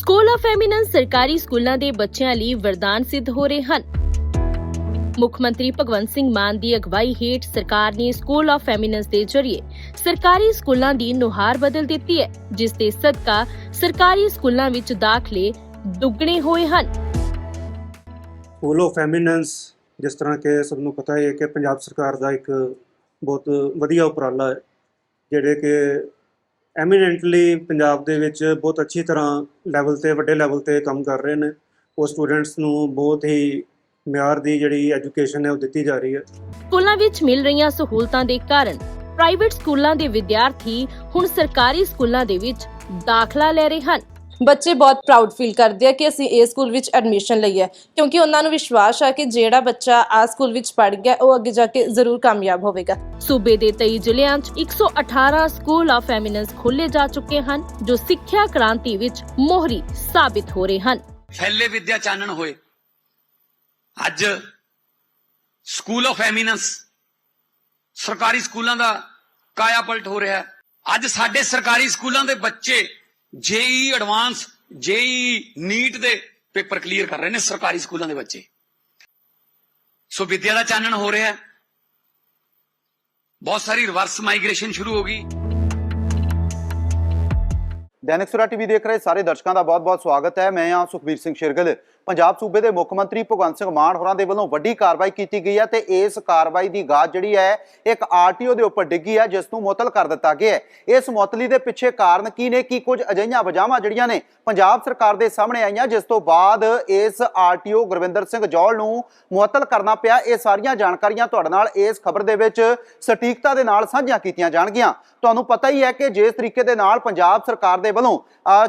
School of eminence ਸਰਕਾਰੀ ਸਕੂਲਾਂ ਦੇ ਬੱਚਿਆਂ ਲਈ ਵਰਦਾਨ ਸਿੱਧ ਹੋ ਰਹੇ ਹਨ। ਮੁੱਖ ਮੰਤਰੀ ਭਗਵੰਤ ਸਿੰਘ ਮਾਨ ਦੀ ਅਗਵਾਈ ਹੇਠ ਸਰਕਾਰ ਨੇ ਸਕੂਲ ਆਫ ਐਮੀਨੈਂਸ ਦੇ ਜ਼ਰੀਏ ਸਰਕਾਰੀ ਸਕੂਲਾਂ ਦੀ ਨੁਹਾਰ ਬਦਲ ਦਿੱਤੀ ਹੈ, ਜਿਸ ਦੇ ਸਦਕਾ ਸਰਕਾਰੀ ਸਕੂਲਾਂ ਵਿੱਚ ਦਾਖਲੇ ਦੁੱਗਣੇ ਹੋਏ ਹਨ। ਸਕੂਲ ਆਫ ਐਮੀਨੈਂਸ, ਜਿਸ ਤਰ੍ਹਾਂ ਕਿ ਸਭ ਨੂੰ ਪਤਾ ਹੈ ਕਿ ਪੰਜਾਬ ਸਰਕਾਰ ਦਾ ਇੱਕ ਬਹੁਤ ਵਧੀਆ ਉਪਰਾਲਾ ਹੈ, ਜਿਹੜੇ ਕਿ ਐਮੀਨੈਂਟਲੀ ਪੰਜਾਬ ਦੇ ਵਿੱਚ ਬਹੁਤ ਅੱਛੀ ਤਰ੍ਹਾਂ ਲੈਵਲ ਤੇ, ਵੱਡੇ ਲੈਵਲ ਤੇ ਕੰਮ ਕਰ ਰਹੇ ਨੇ। ਉਹ ਸਟੂਡੈਂਟਸ ਨੂੰ ਬਹੁਤ ਹੀ ਮਿਆਰ ਦੀ ਜਿਹੜੀ ਐਜੂਕੇਸ਼ਨ ਹੈ ਉਹ ਦਿੱਤੀ ਜਾ ਰਹੀ ਹੈ। ਸਕੂਲਾਂ ਵਿੱਚ ਮਿਲ ਰਹੀਆਂ ਸਹੂਲਤਾਂ ਦੇ ਕਾਰਨ ਪ੍ਰਾਈਵੇਟ ਸਕੂਲਾਂ ਦੇ ਵਿਦਿਆਰਥੀ ਹੁਣ ਸਰਕਾਰੀ ਸਕੂਲਾਂ ਦੇ ਵਿੱਚ ਦਾਖਲਾ ਲੈ ਰਹੇ ਹਨ। ਬੱਚੇ ਬਹੁਤ ਪ੍ਰਾਊਡ ਫੀਲ ਕਰਦੇ ਆ ਕਿ ਅਸੀਂ ਇਹ ਸਕੂਲ ਵਿੱਚ ਐਡਮਿਸ਼ਨ ਲਈ ਹੈ ਕਿਉਂਕਿ ਉਹਨਾਂ ਨੂੰ ਵਿਸ਼ਵਾਸ ਹੈ ਕਿ ਜਿਹੜਾ ਬੱਚਾ ਆ ਸਕੂਲ ਵਿੱਚ ਪੜ੍ਹ ਗਿਆ ਉਹ ਅੱਗੇ ਜਾ ਕੇ ਜ਼ਰੂਰ ਕਾਮਯਾਬ ਹੋਵੇਗਾ। ਸੂਬੇ ਦੇ 23 ਜ਼ਿਲ੍ਹਿਆਂ 'ਚ 118 ਸਕੂਲ ਆਫ ਐਮੀਨੈਂਸ ਖੋਲੇ ਜਾ ਚੁੱਕੇ ਹਨ ਜੋ ਸਿੱਖਿਆ ਕ੍ਰਾਂਤੀ ਵਿੱਚ ਮੋਹਰੀ ਸਾਬਿਤ ਹੋ ਰਹੇ ਹਨ। ਫੈਲੇ ਵਿਦਿਆ ਚਾਨਣ ਹੋਏ। ਅੱਜ ਸਕੂਲ ਆਫ ਐਮੀਨੈਂਸ ਸਰਕਾਰੀ ਸਕੂਲਾਂ ਦਾ ਕਾਇਆ ਪਲਟ ਹੋ ਰਿਹਾ ਹੈ। ਅੱਜ ਸਾਡੇ ਸਰਕਾਰੀ ਸਕੂਲਾਂ ਦੇ ਬੱਚੇ ਜੇਈ ਐਡਵਾਂਸ ਜੇਈ ਨੀਟ ਦੇ ਪੇਪਰ ਕਲੀਅਰ ਕਰ ਰਹੇ ਨੇ ਸਰਕਾਰੀ ਸਕੂਲਾਂ ਦੇ ਬੱਚੇ। ਸੋ ਵਿਦਿਆ ਦਾ ਚਾਨਣ ਹੋ ਰਿਹਾ ਹੈ। ਬਹੁਤ ਸਾਰੀ ਰਿਵਰਸ ਮਾਈਗ੍ਰੇਸ਼ਨ ਸ਼ੁਰੂ ਹੋ ਗਈ। ਦੈਨਿਕ ਸੁਰਾ ਟੀਵੀ ਦੇਖ ਰਹੇ ਸਾਰੇ ਦਰਸ਼ਕਾਂ ਦਾ ਬਹੁਤ-ਬਹੁਤ ਸਵਾਗਤ ਹੈ। ਮੈਂ ਹਾਂ ਸੁਖਬੀਰ ਸਿੰਘ ਸ਼ਿਰਗਲ। ਪੰਜਾਬ ਸੂਬੇ ਦੇ ਮੁੱਖ ਮੰਤਰੀ ਭਗਵੰਤ ਸਿੰਘ ਮਾਨ ਹੋਰਾਂ ਦੇ ਵੱਲੋਂ ਵੱਡੀ ਕਾਰਵਾਈ ਕੀਤੀ ਗਈ ਹੈ ਤੇ ਇਸ ਕਾਰਵਾਈ ਦੀ ਗਾਜ ਜਿਹੜੀ ਹੈ, ਇੱਕ ਆਰਟੀਓ ਦੇ ਉੱਪਰ ਡਿੱਗੀ ਹੈ, ਜਿਸ ਨੂੰ ਮੁਅਤਲ ਕਰ ਦਿੱਤਾ ਗਿਆ ਹੈ। ਇਸ ਮੁਅਤਲੀ ਦੇ ਪਿੱਛੇ ਕਾਰਨ ਕੀ ਨੇ? ਕੀ ਕੁਝ ਅਜਿਹੀਆਂ ਵਜ੍ਹਾਵਾਂ ਜਿਹੜੀਆਂ ਨੇ ਪੰਜਾਬ ਸਰਕਾਰ ਦੇ ਸਾਹਮਣੇ ਆਈਆਂ, ਜਿਸ ਤੋਂ ਬਾਅਦ ਇਸ ਆਰਟੀਓ ਗੁਰਵਿੰਦਰ ਸਿੰਘ ਜੌਲ ਨੂੰ ਮੁਅਤਲ ਕਰਨਾ ਪਿਆ? ਇਹ ਸਾਰੀਆਂ ਜਾਣਕਾਰੀਆਂ ਤੁਹਾਡੇ ਨਾਲ ਇਸ ਖਬਰ ਦੇ ਵਿੱਚ ਸਟੀਕਤਾ ਦੇ ਨਾਲ ਸਾਂਝੀਆਂ ਕੀਤੀਆਂ ਜਾਣਗੀਆਂ। ਤੁਹਾਨੂੰ ਪਤਾ ਹੀ ਹੈ ਕਿ ਜਿਸ ਤਰੀਕੇ ਦੇ ਨਾਲ ਪੰਜਾਬ ਸਰਕਾਰ ਦੇ ਵੱਲੋਂ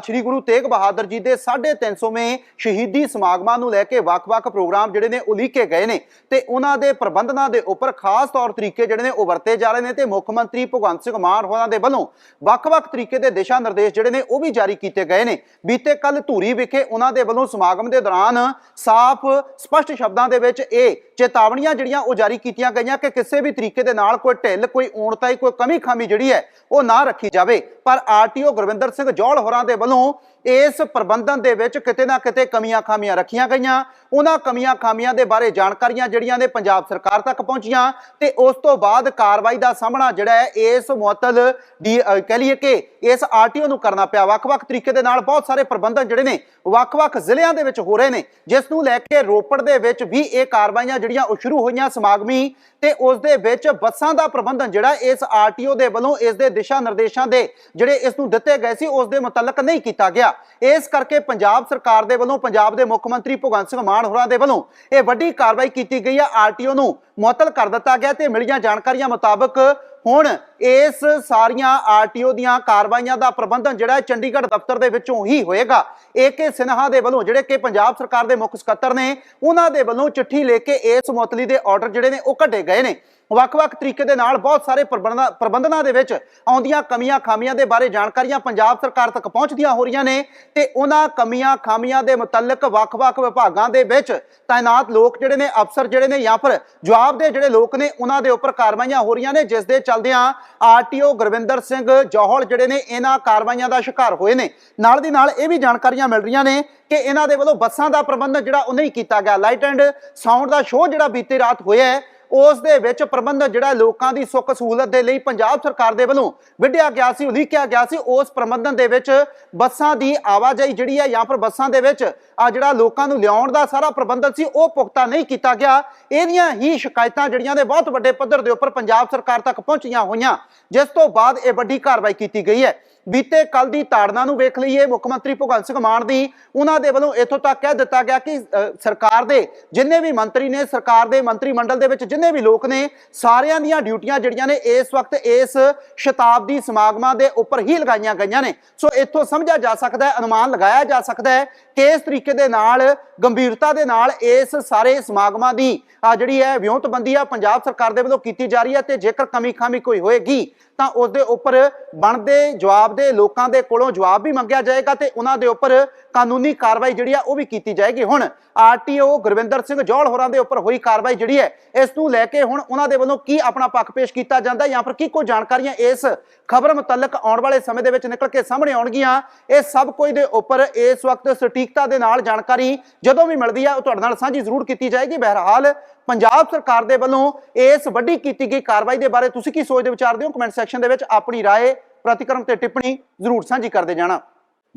ਸ੍ਰੀ ਗੁਰੂ ਤੇਗ ਬਹਾਦਰ ਜੀ ਦੇ 350ਵੇਂ ਸ਼ਹੀਦੀ ਸਮਾਗਮਾਂ ਨੂੰ ਲੈ ਕੇ ਵੱਖ-ਵੱਖ ਪ੍ਰੋਗਰਾਮ ਜਿਹੜੇ ਨੇ ਉਲੀਕੇ ਗਏ ਨੇ ਤੇ ਉਹਨਾਂ ਦੇ ਪ੍ਰਬੰਧਨਾਂ ਦੇ ਉੱਪਰ ਖਾਸ ਤੌਰ ਤਰੀਕੇ ਜਿਹੜੇ ਨੇ ਉਹ ਵਰਤੇ ਜਾ ਰਹੇ ਨੇ ਤੇ ਮੁੱਖ ਮੰਤਰੀ ਭਗਵੰਤ ਸਿੰਘ ਮਾਨ ਹੋਰਾਂ ਦੇ ਵੱਲੋਂ ਵੱਖ-ਵੱਖ ਤਰੀਕੇ ਦੇ ਦਿਸ਼ਾ ਨਿਰਦੇਸ਼ ਜਿਹੜੇ ਨੇ ਉਹ ਵੀ ਜਾਰੀ ਕੀਤੇ ਗਏ ਨੇ। ਬੀਤੇ ਕੱਲ ਧੂਰੀ ਵਿਖੇ ਉਹਨਾਂ ਦੇ ਵੱਲੋਂ ਸਮਾਗਮ ਦੇ ਦੌਰਾਨ ਸਾਫ਼, ਸਪਸ਼ਟ ਸ਼ਬਦਾਂ ਦੇ ਵਿੱਚ ਇਹ ਚੇਤਾਵਨੀਆਂ ਜਿਹੜੀਆਂ ਉਹ ਜਾਰੀ ਕੀਤੀਆਂ ਗਈਆਂ ਕਿ ਕਿਸੇ ਵੀ ਤਰੀਕੇ ਦੇ ਨਾਲ ਕੋਈ ਢਿੱਲ, ਕੋਈ ਊਣਤਾਈ ਕੋਈ ਕਮੀ ਖਾਮੀ ਜਿਹੜੀ ਹੈ ਉਹ ਨਾ ਰੱਖੀ ਜਾਵੇ। ਪਰ ਆਰਟੀਓ ਗੁਰਵਿੰਦਰ ਸਿੰਘ ਜੌਲ ਹੋਰਾਂ ਦੇ ਵੱਲੋਂ ਇਸ ਪ੍ਰਬੰਧਨ ਦੇ ਵਿੱਚ ਕਿਤੇ ਨਾ ਕਿਤੇ ਕਮੀਆਂ ਖਾਮੀਆਂ ਰੱਖੀਆਂ ਗਈਆਂ। ਉਹਨਾਂ ਕਮੀਆਂ ਖਾਮੀਆਂ ਦੇ ਬਾਰੇ ਜਾਣਕਾਰੀਆਂ ਜਿਹੜੀਆਂ ਨੇ ਪੰਜਾਬ ਸਰਕਾਰ ਤੱਕ ਪਹੁੰਚੀਆਂ ਤੇ ਉਸ ਤੋਂ ਬਾਅਦ ਕਾਰਵਾਈ ਦਾ ਸਾਹਮਣਾ ਜਿਹੜਾ ਹੈ, ਇਸ ਮੁਅਤਲ ਦੀ, ਅਹ, ਕਹਿ ਲਈਏ ਕਿ ਇਸ ਆਰਟੀਓ ਨੂੰ ਕਰਨਾ ਪਿਆ। ਵੱਖ-ਵੱਖ ਤਰੀਕੇ ਦੇ ਨਾਲ ਬਹੁਤ ਸਾਰੇ ਪ੍ਰਬੰਧਨ ਜਿਹੜੇ ਨੇ, ਵੱਖ-ਵੱਖ ਜ਼ਿਲ੍ਹਿਆਂ ਦੇ ਵਿੱਚ ਹੋ ਰਹੇ ਨੇ, ਜਿਸ ਨੂੰ ਲੈ ਕੇ ਰੋਪੜ ਦੇ ਵਿੱਚ ਵੀ ਇਹ ਕਾਰਵਾਈਆਂ ਜਿਹੜੀਆਂ ਉਹ ਸ਼ੁਰੂ ਹੋਈਆਂ ਸਮਾਗਮੀ ਤੇ ਉਸ ਦੇ ਵਿੱਚ ਬੱਸਾਂ ਦਾ ਪ੍ਰਬੰਧਨ ਜਿਹੜਾ ਇਸ ਆਰਟੀਓ ਦੇ ਵੱਲੋਂ ਇਸ ਦੇ ਦਿਸ਼ਾ ਨਿਰਦੇਸ਼ਾਂ ਦੇ ਜਿਹੜੇ ਇਸ ਨੂੰ ਦਿੱਤੇ ਗਏ ਸੀ, ਉਸ ਦੇ ਮੁਤਲਕ ਨਹੀਂ ਕੀਤਾ ਗਿਆ। ਇਸ ਕਰਕੇ ਪੰਜਾਬ ਸਰਕਾਰ ਦੇ ਵੱਲੋਂ ਪੰਜਾਬ ਦੇ ਮੁੱਖ ਮੰਤਰੀ ਭਗਵੰਤ ਸਿੰਘ ਮਾਨ ਹੋਰਾਂ ਦੇ ਵੱਲੋਂ ਇਹ ਵੱਡੀ ਕਾਰਵਾਈ ਕੀਤੀ ਗਈ ਹੈ ਆਰਟੀਓ ਨੂੰ ਮੁਅਤਲ ਕਰ ਦਿੱਤਾ ਗਿਆ ਤੇ ਮਿਲੀਆਂ ਜਾਣਕਾਰੀਆਂ ਮੁਤਾਬਕ ਹੁਣ ਇਸ ਸਾਰੀਆਂ ਆਰਟੀਓ ਦੀਆਂ ਕਾਰਵਾਈਆਂ ਦਾ ਪ੍ਰਬੰਧਨ ਜਿਹੜਾ ਚੰਡੀਗੜ੍ਹ ਦਫ਼ਤਰ ਦੇ ਵਿੱਚੋਂ ਹੀ ਹੋਏਗਾ। ਏਕੇ ਸਿਨਹਾ ਦੇ ਵੱਲੋਂ ਜਿਹੜੇ ਕਿ ਪੰਜਾਬ ਸਰਕਾਰ ਦੇ ਮੁੱਖ ਸਕੱਤਰ ਨੇ, ਉਹਨਾਂ ਦੇ ਵੱਲੋਂ ਚਿੱਠੀ ਲੈ ਕੇ ਇਸ ਮੁਅਤਲੀ ਦੇ ਆਰਡਰ ਜਿਹੜੇ ਨੇ ਉਹ ਕੱਢੇ ਗਏ ਨੇ। ਵੱਖ-ਵੱਖ ਤਰੀਕੇ ਦੇ ਨਾਲ ਬਹੁਤ ਸਾਰੇ ਪ੍ਰਬੰਧਨਾਂ ਪ੍ਰਬੰਧਨਾਂ ਦੇ ਵਿੱਚ ਆਉਂਦੀਆਂ ਕਮੀਆਂ ਖਾਮੀਆਂ ਦੇ ਬਾਰੇ ਜਾਣਕਾਰੀਆਂ ਪੰਜਾਬ ਸਰਕਾਰ ਤੱਕ ਪਹੁੰਚਦੀਆਂ ਹੋ ਰਹੀਆਂ ਨੇ ਤੇ ਉਹਨਾਂ ਕਮੀਆਂ ਖਾਮੀਆਂ ਦੇ ਮੁਤਲਕ ਵੱਖ-ਵੱਖ ਵਿਭਾਗਾਂ ਦੇ ਵਿੱਚ ਤਾਇਨਾਤ ਲੋਕ ਜਿਹੜੇ ਨੇ, ਅਫਸਰ ਜਿਹੜੇ ਨੇ ਜਾਂ ਫਿਰ ਜਵਾਬ ਦੇ ਜਿਹੜੇ ਲੋਕ ਨੇ, ਉਹਨਾਂ ਦੇ ਉੱਪਰ ਕਾਰਵਾਈਆਂ ਹੋ ਰਹੀਆਂ ਨੇ, ਜਿਸ ਦੇ ਚੱਲਦਿਆਂ ਆਰਟੀਓ ਗੁਰਵਿੰਦਰ ਸਿੰਘ ਜੋਹਲ ਜਿਹੜੇ ਨੇ, ਇਹਨਾਂ ਕਾਰਵਾਈਆਂ ਦਾ ਸ਼ਿਕਾਰ ਹੋਏ ਨੇ। ਨਾਲ ਦੀ ਨਾਲ ਇਹ ਵੀ ਜਾਣਕਾਰੀਆਂ ਮਿਲ ਰਹੀਆਂ ਨੇ ਕਿ ਇਹਨਾਂ ਦੇ ਵੱਲੋਂ ਬੱਸਾਂ ਦਾ ਪ੍ਰਬੰਧਨ ਜਿਹੜਾ ਉਹ ਨਹੀਂ ਕੀਤਾ ਗਿਆ। ਲਾਈਟ ਐਂਡ ਸਾਊਂਡ ਦਾ ਸ਼ੋਅ ਜਿਹੜਾ ਬੀਤੇ ਰਾਤ ਹੋਇਆ ਹੈ ਉਸ ਦੇ ਵਿੱਚ ਪ੍ਰਬੰਧ ਜਿਹੜਾ ਲੋਕਾਂ ਦੀ ਸੁੱਖ ਸਹੂਲਤ ਦੇ ਲਈ ਪੰਜਾਬ ਸਰਕਾਰ ਦੇ ਵੱਲੋਂ ਵਿੱਢਿਆ ਗਿਆ ਸੀ, ਉਲੀਕਿਆ ਗਿਆ ਸੀ। ਉਸ ਪ੍ਰਬੰਧਨ ਦੇ ਵਿੱਚ ਬੱਸਾਂ ਦੀ ਆਵਾਜਾਈ ਜਿਹੜੀ ਹੈ ਜਾਂ ਫਿਰ ਬੱਸਾਂ ਦੇ ਵਿੱਚ ਆ ਜਿਹੜਾ ਲੋਕਾਂ ਨੂੰ ਲਿਆਉਣ ਦਾ ਸਾਰਾ ਪ੍ਰਬੰਧਨ ਸੀ, ਉਹ ਪੁਖਤਾ ਨਹੀਂ ਕੀਤਾ ਗਿਆ। ਇਹਦੀਆਂ ਹੀ ਸ਼ਿਕਾਇਤਾਂ ਜਿਹੜੀਆਂ ਨੇ ਬਹੁਤ ਵੱਡੇ ਪੱਧਰ ਦੇ ਉੱਪਰ ਪੰਜਾਬ ਸਰਕਾਰ ਤੱਕ ਪਹੁੰਚੀਆਂ ਹੋਈਆਂ, ਜਿਸ ਤੋਂ ਬਾਅਦ ਇਹ ਵੱਡੀ ਕਾਰਵਾਈ ਕੀਤੀ ਗਈ ਹੈ। ਬੀਤੇ ਕੱਲ ਦੀ ਤਾੜਨਾ ਨੂੰ ਵੇਖ ਲਈਏ, ਮੁੱਖ ਮੰਤਰੀ ਭਗਵੰਤ ਸਿੰਘ ਮਾਨ ਦੀ, ਉਹਨਾਂ ਦੇ ਵੱਲੋਂ ਇੱਥੋਂ ਤੱਕ ਕਹਿ ਦਿੱਤਾ ਗਿਆ ਕਿ ਸਰਕਾਰ ਦੇ ਜਿੰਨੇ ਵੀ ਮੰਤਰੀ ਨੇ, ਸਰਕਾਰ ਦੇ ਮੰਤਰੀ ਮੰਡਲ ਦੇ ਵਿੱਚ ਜਿੰਨੇ ਵੀ ਲੋਕ ਨੇ, ਸਾਰਿਆਂ ਦੀਆਂ ਡਿਊਟੀਆਂ ਜਿਹੜੀਆਂ ਨੇ, ਇਸ ਵਕਤ ਇਸ ਸ਼ਤਾਬਦੀ ਸਮਾਗਮਾਂ ਦੇ ਉੱਪਰ ਹੀ ਲਗਾਈਆਂ ਗਈਆਂ ਨੇ। ਸੋ ਇੱਥੋਂ ਸਮਝਿਆ ਜਾ ਸਕਦਾ ਹੈ, ਅਨੁਮਾਨ ਲਗਾਇਆ ਜਾ ਸਕਦਾ ਹੈ ਕਿ ਇਸ ਤਰੀਕੇ ਦੇ ਨਾਲ ਗੰਭੀਰਤਾ ਦੇ ਨਾਲ ਇਸ ਸਾਰੇ ਸਮਾਗਮਾਂ ਦੀ, ਆ ਜਿਹੜੀ ਹੈ ਵਿਉਂਤਬੰਦੀ ਆ ਪੰਜਾਬ ਸਰਕਾਰ ਦੇ ਵੱਲੋਂ ਕੀਤੀ ਜਾ ਰਹੀ ਹੈ ਤੇ ਜੇਕਰ ਕਮੀ ਖਾਮੀ ਕੋਈ ਹੋਏਗੀ, ਤਾਂ ਉਸ ਦੇ ਉੱਪਰ ਬਣਦੇ ਜਵਾਬ ਦੇ ਲੋਕਾਂ ਦੇ ਕੋਲੋਂ ਜਵਾਬ ਵੀ ਮੰਗਿਆ ਜਾਏਗਾ ਤੇ ਉਹਨਾਂ ਦੇ ਉੱਪਰ ਕਾਨੂੰਨੀ ਕਾਰਵਾਈ ਜਿਹੜੀ ਆ ਉਹ ਵੀ ਕੀਤੀ ਜਾਏਗੀ ਹੁਣ ਆਰਟੀਓ ਗੁਰਵਿੰਦਰ ਸਿੰਘ ਜੌਲ ਹੋਰਾਂ ਦੇ ਉੱਪਰ ਹੋਈ ਕਾਰਵਾਈ ਜਿਹੜੀ ਹੈ ਇਸ ਨੂੰ ਲੈ ਕੇ ਹੁਣ ਉਹਨਾਂ ਦੇ ਵੱਲੋਂ ਕੀ ਆਪਣਾ ਪੱਖ ਪੇਸ਼ ਕੀਤਾ ਜਾਂਦਾ ਜਾਂ ਫਿਰ ਕੀ ਕੋਈ ਜਾਣਕਾਰੀਆਂ ਇਸ ਖਬਰ ਮੁਤਲਕ ਆਉਣ ਵਾਲੇ ਸਮੇਂ ਦੇ ਵਿੱਚ ਨਿਕਲ ਕੇ ਸਾਹਮਣੇ ਆਉਣਗੀਆਂ ਇਹ ਸਭ ਕੁਝ ਦੇ ਉੱਪਰ ਇਸ ਵਕਤ ਸਟੀਕਤਾ ਦੇ ਨਾਲ ਜਾਣਕਾਰੀ ਜਦੋਂ ਵੀ ਮਿਲਦੀ ਆ ਉਹ ਤੁਹਾਡੇ ਨਾਲ ਸਾਂਝੀ ਜ਼ਰੂਰ ਕੀਤੀ ਜਾਏਗੀ ਬਹਰਹਾਲ ਪੰਜਾਬ ਸਰਕਾਰ ਦੇ ਵੱਲੋਂ ਇਸ ਵੱਡੀ ਕੀਤੀ ਗਈ ਕਾਰਵਾਈ ਦੇ ਬਾਰੇ ਤੁਸੀਂ ਕੀ ਸੋਚਦੇ ਵਿਚਾਰਦੇ ਹੋ ਕਮੈਂਟ ਸੈਕਸ਼ਨ ਦੇ ਵਿੱਚ ਆਪਣੀ رائے ਪ੍ਰਤੀਕਰਮ ਤੇ ਟਿੱਪਣੀ ਜ਼ਰੂਰ ਸਾਂਝੀ ਕਰਦੇ ਜਾਣਾ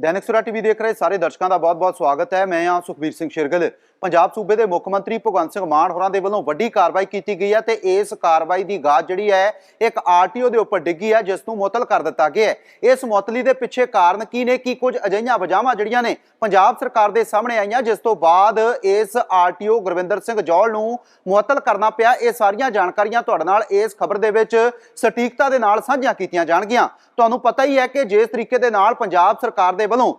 ਦੈਨਿਕ ਸੁਰਾ ਟੀਵੀ ਦੇਖ ਰਹੇ ਸਾਰੇ ਦਰਸ਼ਕਾਂ ਦਾ ਬਹੁਤ-ਬਹੁਤ ਸਵਾਗਤ ਹੈ। ਮੈਂ ਹਾਂ ਸੁਖਬੀਰ ਸਿੰਘ ਸ਼ਿਰਗਲ। ਪੰਜਾਬ ਸੂਬੇ ਦੇ ਮੁੱਖ ਮੰਤਰੀ ਭਗਵੰਤ ਸਿੰਘ ਮਾਨ ਹੋਰਾਂ ਦੇ ਵੱਲੋਂ ਵੱਡੀ ਕਾਰਵਾਈ ਕੀਤੀ ਗਈ ਹੈ ਤੇ ਇਸ ਕਾਰਵਾਈ ਦੀ ਗਾਜ ਜਿਹੜੀ ਹੈ, ਇੱਕ ਆਰਟੀਓ ਦੇ ਉੱਪਰ ਡਿੱਗੀ ਹੈ, ਜਿਸ ਨੂੰ ਮੁਅਤਲ ਕਰ ਦਿੱਤਾ ਗਿਆ ਹੈ। ਇਸ ਮੁਅਤਲੀ ਦੇ ਪਿੱਛੇ ਕਾਰਨ ਕੀ ਨੇ? ਕੀ ਕੁਝ ਅਜਿਹੀਆਂ ਵਜਾਵਾਂ ਜਿਹੜੀਆਂ ਨੇ ਪੰਜਾਬ ਸਰਕਾਰ ਦੇ ਸਾਹਮਣੇ ਆਈਆਂ, ਜਿਸ ਤੋਂ ਬਾਅਦ ਇਸ ਆਰਟੀਓ ਗੁਰਵਿੰਦਰ ਸਿੰਘ ਜੌਲ ਨੂੰ ਮੁਅਤਲ ਕਰਨਾ ਪਿਆ? ਇਹ ਸਾਰੀਆਂ ਜਾਣਕਾਰੀਆਂ ਤੁਹਾਡੇ ਨਾਲ ਇਸ ਖਬਰ ਦੇ ਵਿੱਚ ਸਟੀਕਤਾ ਦੇ ਨਾਲ ਸਾਂਝੀਆਂ ਕੀਤੀਆਂ ਜਾਣਗੀਆਂ। ਤੁਹਾਨੂੰ ਪਤਾ ਹੀ ਹੈ ਕਿ ਜਿਸ ਤਰੀਕੇ ਦੇ ਨਾਲ ਪੰਜਾਬ ਸਰਕਾਰ ਦੇ ਵੱਲੋਂ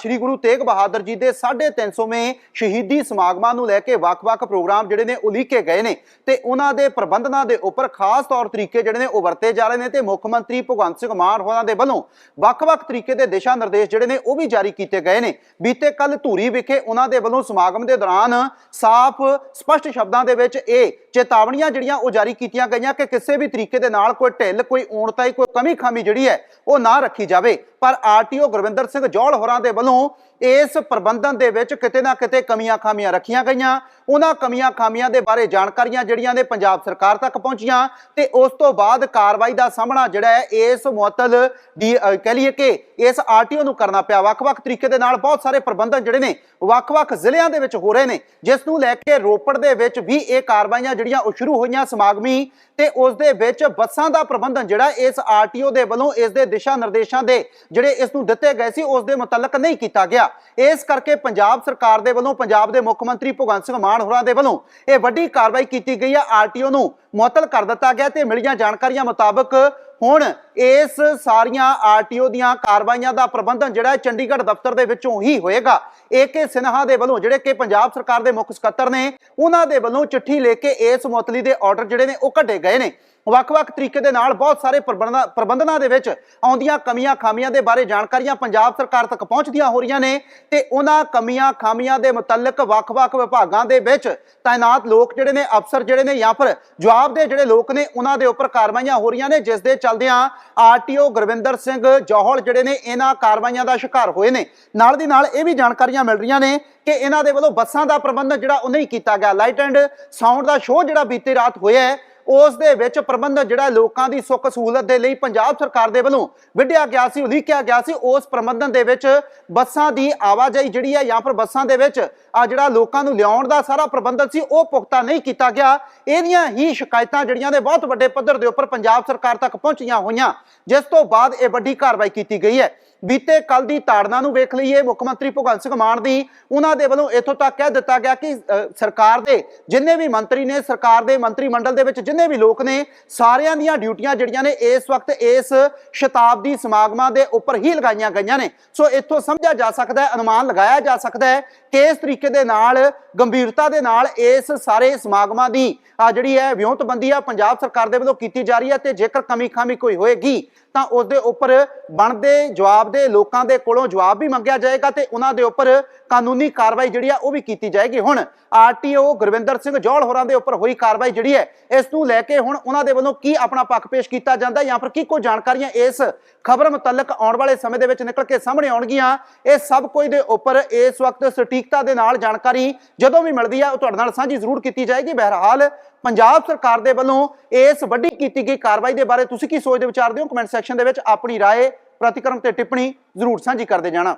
ਸ੍ਰੀ ਗੁਰੂ ਤੇਗ ਬਹਾਦਰ ਜੀ ਦੇ 350ਵੇਂ ਸ਼ਹੀਦੀ ਸਮਾਗਮਾਂ ਨੂੰ ਲੈ ਕੇ ਵੱਖ-ਵੱਖ ਪ੍ਰੋਗਰਾਮ ਜਿਹੜੇ ਨੇ ਉਲੀਕੇ ਗਏ ਨੇ ਤੇ ਉਹਨਾਂ ਦੇ ਪ੍ਰਬੰਧਨਾਂ ਦੇ ਉੱਪਰ ਖਾਸ ਤੌਰ ਤਰੀਕੇ ਜਿਹੜੇ ਨੇ ਉਹ ਵਰਤੇ ਜਾ ਰਹੇ ਨੇ ਤੇ ਮੁੱਖ ਮੰਤਰੀ ਭਗਵੰਤ ਸਿੰਘ ਮਾਨ ਹੋਰਾਂ ਦੇ ਵੱਲੋਂ ਵੱਖ-ਵੱਖ ਤਰੀਕੇ ਦੇ ਦਿਸ਼ਾ ਨਿਰਦੇਸ਼ ਜਿਹੜੇ ਨੇ ਉਹ ਵੀ ਜਾਰੀ ਕੀਤੇ ਗਏ ਨੇ। ਬੀਤੇ ਕੱਲ ਧੂਰੀ ਵਿਖੇ ਉਹਨਾਂ ਦੇ ਵੱਲੋਂ ਸਮਾਗਮ ਦੇ ਦੌਰਾਨ ਸਾਫ਼, ਸਪਸ਼ਟ ਸ਼ਬਦਾਂ ਦੇ ਵਿੱਚ ਇਹ ਚੇਤਾਵਨੀਆਂ ਜਿਹੜੀਆਂ ਉਹ ਜਾਰੀ ਕੀਤੀਆਂ ਗਈਆਂ ਕਿ ਕਿਸੇ ਵੀ ਤਰੀਕੇ ਦੇ ਨਾਲ ਕੋਈ ਢਿੱਲ, ਕੋਈ ਊਣਤਾਈ, ਕੋਈ ਕਮੀ ਖਾਮੀ ਜਿਹੜੀ ਹੈ ਉਹ ਨਾ ਰੱਖੀ ਜਾਵੇ। ਪਰ ਆਰਟੀਓ ਗੁਰਵਿੰਦਰ ਸਿੰਘ ਜੋਲ ਹੋਰਾਂ ਦੇ ਵੱਲੋਂ ਇਸ ਪ੍ਰਬੰਧਨ ਦੇ ਵਿੱਚ ਕਿਤੇ ਨਾ ਕਿਤੇ ਕਮੀਆਂ ਖਾਮੀਆਂ ਰੱਖੀਆਂ ਗਈਆਂ। ਉਹਨਾਂ ਕਮੀਆਂ ਖਾਮੀਆਂ ਦੇ ਬਾਰੇ ਜਾਣਕਾਰੀਆਂ ਜਿਹੜੀਆਂ ਨੇ ਪੰਜਾਬ ਸਰਕਾਰ ਤੱਕ ਪਹੁੰਚੀਆਂ ਤੇ ਉਸ ਤੋਂ ਬਾਅਦ ਕਾਰਵਾਈ ਦਾ ਸਾਹਮਣਾ ਜਿਹੜਾ ਹੈ, ਇਸ ਮੁਅਤਲ ਦੀ, ਅਹ ਲਈਏ ਕਿ ਇਸ ਆਰਟੀਓ ਨੂੰ ਕਰਨਾ ਪਿਆ। ਵੱਖ-ਵੱਖ ਤਰੀਕੇ ਦੇ ਨਾਲ ਬਹੁਤ ਸਾਰੇ ਪ੍ਰਬੰਧਨ ਜਿਹੜੇ ਨੇ, ਵੱਖ-ਵੱਖ ਜ਼ਿਲ੍ਹਿਆਂ ਦੇ ਵਿੱਚ ਹੋ ਰਹੇ ਨੇ, ਜਿਸ ਨੂੰ ਲੈ ਕੇ ਰੋਪੜ ਦੇ ਵਿੱਚ ਵੀ ਇਹ ਕਾਰਵਾਈਆਂ ਜਿਹੜੀਆਂ ਉਹ ਸ਼ੁਰੂ ਹੋਈਆਂ ਸਮਾਗਮੀ ਤੇ ਉਸ ਦੇ ਵਿੱਚ ਬੱਸਾਂ ਦਾ ਪ੍ਰਬੰਧਨ ਜਿਹੜਾ ਇਸ ਆਰਟੀਓ ਦੇ ਵੱਲੋਂ ਇਸ ਦੇ ਦਿਸ਼ਾ ਨਿਰਦੇਸ਼ਾਂ ਦੇ ਜਿਹੜੇ ਇਸ ਨੂੰ ਦਿੱਤੇ ਗਏ ਸੀ, ਉਸ ਦੇ ਮੁਤਲਕ ਨਹੀਂ ਕੀਤਾ ਗਿਆ। ਇਸ ਕਰਕੇ ਪੰਜਾਬ ਸਰਕਾਰ ਦੇ ਵੱਲੋਂ, ਪੰਜਾਬ ਦੇ ਮੁੱਖ ਮੰਤਰੀ ਭਗਵੰਤ ਸਿੰਘ ਮਾਨ ਹੋਰਾਂ ਦੇ ਵੱਲੋਂ ਇਹ ਵੱਡੀ ਕਾਰਵਾਈ ਕੀਤੀ ਗਈ ਹੈ ਆਰਟੀਓ ਨੂੰ ਮੁਅਤਲ ਕਰ ਦਿੱਤਾ ਗਿਆ ਤੇ ਮਿਲੀਆਂ ਜਾਣਕਾਰੀਆਂ ਮੁਤਾਬਕ ਹੁਣ ਇਸ ਸਾਰੀਆਂ ਆਰਟੀਓ ਦੀਆਂ ਕਾਰਵਾਈਆਂ ਦਾ ਪ੍ਰਬੰਧਨ ਜਿਹੜਾ ਚੰਡੀਗੜ੍ਹ ਦਫ਼ਤਰ ਦੇ ਵਿੱਚੋਂ ਹੀ ਹੋਏਗਾ। ਏਕੇ ਸਿਨਹਾ ਦੇ ਵੱਲੋਂ ਜਿਹੜੇ ਕਿ ਪੰਜਾਬ ਸਰਕਾਰ ਦੇ ਮੁੱਖ ਸਕੱਤਰ ਨੇ, ਉਹਨਾਂ ਦੇ ਵੱਲੋਂ ਚਿੱਠੀ ਲੈ ਕੇ ਇਸ ਮੁਅਤਲੀ ਦੇ ਆਰਡਰ ਜਿਹੜੇ ਨੇ ਉਹ ਕੱਢੇ ਗਏ ਨੇ। ਵੱਖ-ਵੱਖ ਤਰੀਕੇ ਦੇ ਨਾਲ ਬਹੁਤ ਸਾਰੇ ਪ੍ਰਬੰਧਨਾਂ ਪ੍ਰਬੰਧਨਾਂ ਦੇ ਵਿੱਚ ਆਉਂਦੀਆਂ ਕਮੀਆਂ ਖਾਮੀਆਂ ਦੇ ਬਾਰੇ ਜਾਣਕਾਰੀਆਂ ਪੰਜਾਬ ਸਰਕਾਰ ਤੱਕ ਪਹੁੰਚਦੀਆਂ ਹੋ ਰਹੀਆਂ ਨੇ ਤੇ ਉਹਨਾਂ ਕਮੀਆਂ ਖਾਮੀਆਂ ਦੇ ਮੁਤਲਕ ਵੱਖ-ਵੱਖ ਵਿਭਾਗਾਂ ਦੇ ਵਿੱਚ ਤਾਇਨਾਤ ਲੋਕ ਜਿਹੜੇ ਨੇ, ਅਫਸਰ ਜਿਹੜੇ ਨੇ ਜਾਂ ਫਿਰ ਜਵਾਬ ਦੇ ਜਿਹੜੇ ਲੋਕ ਨੇ, ਉਹਨਾਂ ਦੇ ਉੱਪਰ ਕਾਰਵਾਈਆਂ ਹੋ ਰਹੀਆਂ ਨੇ, ਜਿਸ ਦੇ ਚੱਲਦਿਆਂ ਆਰਟੀਓ ਗੁਰਵਿੰਦਰ ਸਿੰਘ ਜੋਹਲ ਜਿਹੜੇ ਨੇ, ਇਹਨਾਂ ਕਾਰਵਾਈਆਂ ਦਾ ਸ਼ਿਕਾਰ ਹੋਏ ਨੇ। ਨਾਲ ਦੀ ਨਾਲ ਇਹ ਵੀ ਜਾਣਕਾਰੀਆਂ ਮਿਲ ਰਹੀਆਂ ਨੇ ਕਿ ਇਹਨਾਂ ਦੇ ਵੱਲੋਂ ਬੱਸਾਂ ਦਾ ਪ੍ਰਬੰਧਨ ਜਿਹੜਾ ਉਹ ਨਹੀਂ ਕੀਤਾ ਗਿਆ। ਲਾਈਟ ਐਂਡ ਸਾਊਂਡ ਦਾ ਸ਼ੋਅ ਜਿਹੜਾ ਬੀਤੇ ਰਾਤ ਹੋਇਆ ਹੈ ਉਸ ਦੇ ਵਿੱਚ ਪ੍ਰਬੰਧ ਜਿਹੜਾ ਲੋਕਾਂ ਦੀ ਸੁੱਖ ਸਹੂਲਤ ਦੇ ਲਈ ਪੰਜਾਬ ਸਰਕਾਰ ਦੇ ਵੱਲੋਂ ਵਿੱਢਿਆ ਗਿਆ ਸੀ, ਉਲੀਕਿਆ ਗਿਆ ਸੀ। ਉਸ ਪ੍ਰਬੰਧਨ ਦੇ ਵਿੱਚ ਬੱਸਾਂ ਦੀ ਆਵਾਜਾਈ ਜਿਹੜੀ ਹੈ ਜਾਂ ਫਿਰ ਬੱਸਾਂ ਦੇ ਵਿੱਚ ਆ ਜਿਹੜਾ ਲੋਕਾਂ ਨੂੰ ਲਿਆਉਣ ਦਾ ਸਾਰਾ ਪ੍ਰਬੰਧਨ ਸੀ, ਉਹ ਪੁਖਤਾ ਨਹੀਂ ਕੀਤਾ ਗਿਆ। ਇਹਦੀਆਂ ਹੀ ਸ਼ਿਕਾਇਤਾਂ ਜਿਹੜੀਆਂ ਨੇ ਬਹੁਤ ਵੱਡੇ ਪੱਧਰ ਦੇ ਉੱਪਰ ਪੰਜਾਬ ਸਰਕਾਰ ਤੱਕ ਪਹੁੰਚੀਆਂ ਹੋਈਆਂ, ਜਿਸ ਤੋਂ ਬਾਅਦ ਇਹ ਵੱਡੀ ਕਾਰਵਾਈ ਕੀਤੀ ਗਈ ਹੈ। ਬੀਤੇ ਕੱਲ ਦੀ ਤਾੜਨਾ ਨੂੰ ਵੇਖ ਲਈਏ, ਮੁੱਖ ਮੰਤਰੀ ਭਗਵੰਤ ਸਿੰਘ ਮਾਨ ਦੀ, ਉਹਨਾਂ ਦੇ ਵੱਲੋਂ ਇੱਥੋਂ ਤੱਕ ਕਹਿ ਦਿੱਤਾ ਗਿਆ ਕਿ ਸਰਕਾਰ ਦੇ ਜਿੰਨੇ ਵੀ ਮੰਤਰੀ ਨੇ, ਸਰਕਾਰ ਦੇ ਮੰਤਰੀ ਮੰਡਲ ਦੇ ਵਿੱਚ ਜਿੰਨੇ ਵੀ ਲੋਕ ਨੇ, ਸਾਰਿਆਂ ਦੀਆਂ ਡਿਊਟੀਆਂ ਜਿਹੜੀਆਂ ਨੇ, ਇਸ ਵਕਤ ਇਸ ਸ਼ਤਾਬਦੀ ਸਮਾਗਮਾਂ ਦੇ ਉੱਪਰ ਹੀ ਲਗਾਈਆਂ ਗਈਆਂ ਨੇ। ਸੋ ਇੱਥੋਂ ਸਮਝਿਆ ਜਾ ਸਕਦਾ ਹੈ, ਅਨੁਮਾਨ ਲਗਾਇਆ ਜਾ ਸਕਦਾ ਹੈ ਕਿ ਇਸ ਤਰੀਕੇ ਦੇ ਨਾਲ, ਗੰਭੀਰਤਾ ਦੇ ਨਾਲ ਇਸ ਸਾਰੇ ਸਮਾਗਮਾਂ ਦੀ, ਆ ਜਿਹੜੀ ਹੈ, ਵਿਉਂਤਬੰਦੀ ਆ ਪੰਜਾਬ ਸਰਕਾਰ ਦੇ ਵੱਲੋਂ ਕੀਤੀ ਜਾ ਰਹੀ ਹੈ ਤੇ ਜੇਕਰ ਕਮੀ ਖਾਮੀ ਕੋਈ ਹੋਏਗੀ, ਤਾਂ ਉਸ ਦੇ ਉੱਪਰ ਬਣਦੇ ਜਵਾਬ ਦੇ ਲੋਕਾਂ ਦੇ ਕੋਲੋਂ ਜਵਾਬ ਵੀ ਮੰਗਿਆ ਜਾਏਗਾ ਤੇ ਉਹਨਾਂ ਦੇ ਉੱਪਰ ਕਾਨੂੰਨੀ ਕਾਰਵਾਈ ਜਿਹੜੀ ਆ ਉਹ ਵੀ ਕੀਤੀ ਜਾਏਗੀ ਹੁਣ ਆਰਟੀਓ ਗੁਰਵਿੰਦਰ ਸਿੰਘ ਜੌਲ ਹੋਰਾਂ ਦੇ ਉੱਪਰ ਹੋਈ ਕਾਰਵਾਈ ਜਿਹੜੀ ਹੈ ਇਸ ਨੂੰ ਲੈ ਕੇ ਹੁਣ ਉਹਨਾਂ ਦੇ ਵੱਲੋਂ ਕੀ ਆਪਣਾ ਪੱਖ ਪੇਸ਼ ਕੀਤਾ ਜਾਂਦਾ ਜਾਂ ਫਿਰ ਕੀ ਕੋਈ ਜਾਣਕਾਰੀਆਂ ਇਸ ਖਬਰ ਮੁਤਲਕ ਆਉਣ ਵਾਲੇ ਸਮੇਂ ਦੇ ਵਿੱਚ ਨਿਕਲ ਕੇ ਸਾਹਮਣੇ ਆਉਣਗੀਆਂ ਇਹ ਸਭ ਕੁਝ ਦੇ ਉੱਪਰ ਇਸ ਵਕਤ ਸਟੀਕਤਾ ਦੇ ਨਾਲ ਜਾਣਕਾਰੀ ਜਦੋਂ ਵੀ ਮਿਲਦੀ ਆ ਉਹ ਤੁਹਾਡੇ ਨਾਲ ਸਾਂਝੀ ਜ਼ਰੂਰ ਕੀਤੀ ਜਾਏਗੀ ਬਹਰਹਾਲ ਪੰਜਾਬ ਸਰਕਾਰ ਦੇ ਵੱਲੋਂ ਇਸ ਵੱਡੀ ਕੀਤੀ ਗਈ ਕਾਰਵਾਈ ਦੇ ਬਾਰੇ ਤੁਸੀਂ ਕੀ ਸੋਚਦੇ ਵਿਚਾਰਦੇ ਹੋ ਕਮੈਂਟ ਸੈਕਸ਼ਨ ਦੇ ਵਿੱਚ ਆਪਣੀ رائے ਪ੍ਰਤੀਕਰਮ ਤੇ ਟਿੱਪਣੀ ਜ਼ਰੂਰ ਸਾਂਝੀ ਕਰਦੇ ਜਾਣਾ।